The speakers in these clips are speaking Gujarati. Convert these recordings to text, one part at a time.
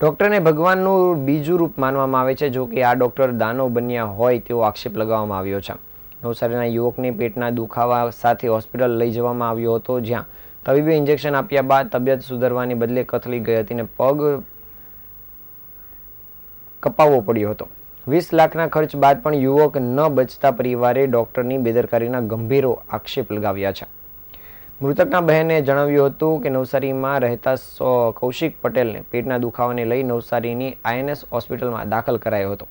ડૉક્ટરને ભગવાનનું બીજું રૂપ માનવામાં આવે છે, જો કે આ ડૉક્ટર દાનવ બન્યા હોય તેવો આક્ષેપ લગાવવામાં આવ્યો છે. નવસારીના યુવકને પેટના દુખાવા સાથે હોસ્પિટલ લઈ જવામાં આવ્યો હતો, જ્યાં તબીબે ઇન્જેક્શન આપ્યા બાદ તબિયત સુધરવાની બદલે કથળી ગઈ હતી અને પગ કપાવવો પડ્યો હતો. વીસ લાખના ખર્ચ બાદ પણ યુવક ન બચતા પરિવારે ડૉક્ટરની બેદરકારીના ગંભીરો આક્ષેપ લગાવ્યા છે. મૃતકના બહેને જણાવ્યું હતું કે નવસારીમાં રહેતા કૌશિક પટેલને પેટના દુખાવાને લઈ નવસારીની આઈએનએસ હોસ્પિટલમાં દાખલ કરાયો હતો.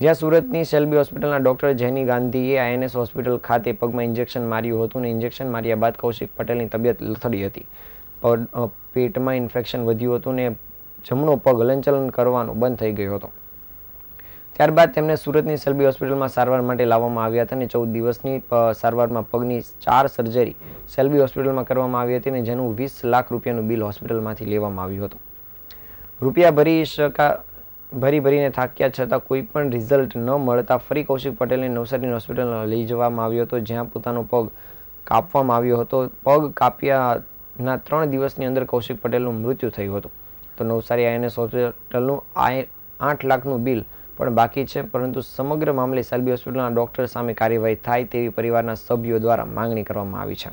જ્યાં સુરતની સેલ્બી હોસ્પિટલના ડોક્ટર જેની ગાંધીએ આઈએનએસ હોસ્પિટલ ખાતે પગમાં ઇન્જેક્શન માર્યું હતું અને ઇન્જેક્શન માર્યા બાદ કૌશિક પટેલની તબિયત લથડી હતી. પેટમાં ઇન્ફેક્શન વધ્યું હતું ને જમણો પગ હલનચલન કરવાનો બંધ થઈ ગયો હતો. ત્યારબાદ તેમને સુરતની સલબી હોસ્પિટલમાં સારવાર માટે લાવવામાં આવ્યા હતા અને ચૌદ દિવસની સારવારમાં પગની ચાર સર્જરી સેલ્બી હોસ્પિટલમાં કરવામાં આવી હતી અને જેનું વીસ લાખ રૂપિયાનું બિલ હોસ્પિટલમાંથી લેવામાં આવ્યું હતું. રૂપિયા ભરી શકા, ભરી ભરીને થાક્યા છતાં કોઈ પણ રિઝલ્ટ ન મળતા ફરી કૌશિક પટેલને નવસારીની હોસ્પિટલમાં લઈ જવામાં આવ્યો હતો, જ્યાં પોતાનો પગ કાપવામાં આવ્યો હતો. પગ કાપ્યાના ત્રણ દિવસની અંદર કૌશિક પટેલનું મૃત્યુ થયું હતું. તો નવસારી આઈએનએસ હોસ્પિટલનું આઠ લાખનું બિલ પણ બાકી છે, પરંતુ સમગ્ર મામલે સેલ્બી હોસ્પિટલના ડોક્ટર સામે કાર્યવાહી થાય તેવી પરિવારના સભ્યો દ્વારા માંગણી કરવામાં આવી છે.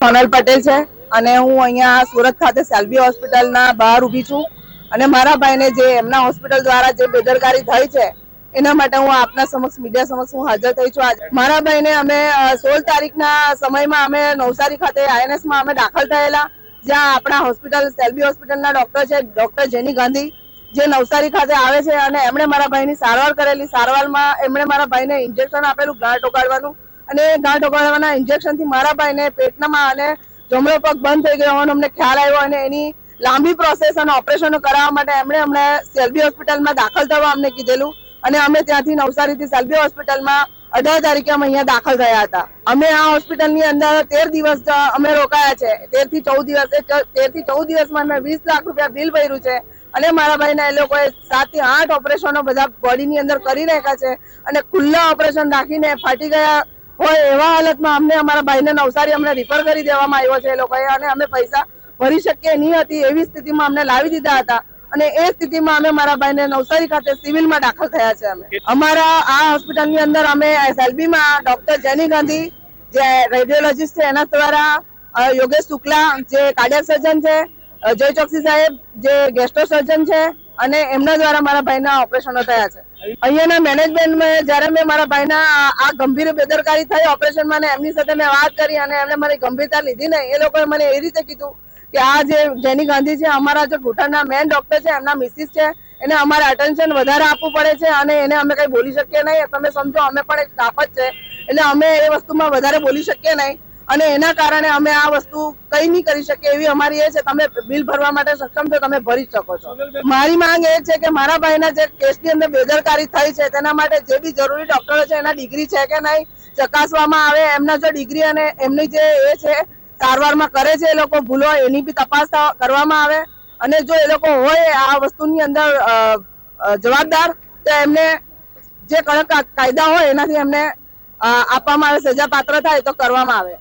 સોનલ પટેલ છે અને હું અહીંયા સુરત ખાતે સેલ્બી હોસ્પિટલના બહાર ઊભી છું. અને મારા ભાઈને જે એમના હોસ્પિટલ દ્વારા જે બેદરકારી થઈ છે એના માટે હું આપના સમક્ષ, મીડિયા સમક્ષ હું હાજર થઈ છું. આજે મારા ભાઈને અમે સોળ તારીખના સમયમાં અમે નવસારી ખાતે આઈએનએસમાં અમે દાખલ થયેલા. જ્યાં આપણા હોસ્પિટલ, સેલ્બી હોસ્પિટલના ડોક્ટર છે, ડોક્ટર જેની ગાંધી, જે નવસારી ખાતે આવે છે અને એમણે મારા ભાઈની સારવાર કરેલી. સારવારમાં એમણે મારા ભાઈને ઇન્જેક્શન આપેલું ગાંઠ ઓગાળવાનું અને એ ગાંઠ ઓગાળવાના ઇન્જેક્શનથી મારા ભાઈને પેટનામાં અને જમણો પગ બંધ થઈ ગયો હોવાનો અમને ખ્યાલ આવ્યો અને એની લાંબી પ્રોસેસ અને ઓપરેશનો કરાવવા માટે એમણે અમને સેલ્બી હોસ્પિટલમાં દાખલ થવા અમને કીધેલું. અને અમે ત્યાંથી નવસારીથી સેલ્બી હોસ્પિટલમાં અઢાર તારીખે અમે અહીંયા દાખલ થયા હતા. અમે આ હોસ્પિટલની અંદર તેર દિવસ અમે રોકાયા છે. તેરથી ચૌદ દિવસે તેરથી ચૌદ દિવસમાં અમે વીસ લાખ રૂપિયા બિલ ભર્યું છે. અને મારા ભાઈના એ લોકોએ સાતથી આઠ ઓપરેશનો બધા બોડીની અંદર કરી નાખ્યા છે અને ખુલ્લા ઓપરેશન રાખીને ફાટી ગયા હોય એવા હાલતમાં અમને અમારા ભાઈને નવસારી અમને રિફર કરી દેવામાં આવ્યો છે એ લોકોએ અને અમે પૈસા ભરી શકીએ નહીં હતી એવી સ્થિતિમાં અમને લાવી દીધા હતા. અને એ સ્થિતિમાં અમે મારા ભાઈને નવસારી ખાતે સિવિલમાં દાખલ થયા છે અમે. અમારા આ હોસ્પિટલની અંદર અમે એસએલબીમાં ડોક્ટર જેની ગાંધી જે રેડિયોલોજીસ્ટ છે એના દ્વારા યોગેશ શુક્લા જે કાર્ડિયક સર્જન છે જય ચોકસી સાહેબ જે ગેસ્ટ્રો સર્જન છે અને એમના દ્વારા મારા ભાઈના ઓપરેશનો થયા છે. અહીંયાના મેનેજમેન્ટમાં જ્યારે મેં મારા ભાઈના આ- ગંભીર બેદરકારી થઈ ઓપરેશનમાં ને એમની સાથે મેં વાત કરી અને એમણે મારી ગંભીરતા લીધી નહીં એ લોકોએ મને એ રીતે કીધું કે આ જે જેની ગાંધી છે, અમારા જે ઘૂંટણના મેન ડોક્ટર છે, એમના મિસિસ છે, એને અમારે અટેન્શન વધારે આપવું પડે છે અને એને અમે કઈ બોલી શકીએ નહીં. તમે સમજો, અમે પણ એક સ્ટાફ જ છે. એટલે અમે એ વસ્તુમાં વધારે બોલી શકીએ નહીં અને એના કારણે અમે આ વસ્તુ કઈ નહીં કરી શકીએ એવી અમારી એ છે. તમે બિલ ભરવા માટે સક્ષમ છો, તમે ભરી શકો છો. મારી માંગ એ છે કે મારા ભાઈના જે કેસની અંદર બેદરકારી થઈ છે, તેના માટે જે બી જરૂરી ડોક્ટરો છે, એના ડિગ્રી છે કે નહીં, ચકાસવામાં આવે. એમના જો ડિગ્રી અને એમની જે એ છે સારવારમાં કરે છે એ લોકો ભૂલો એની બી તપાસ કરવામાં આવે. અને જો એ લોકો હોય આ વસ્તુની અંદર જવાબદાર, તો એમને જે કડક કાયદા હોય એનાથી એમને આપવામાં આવે સજા પાત્ર થાય તો કરવામાં આવે.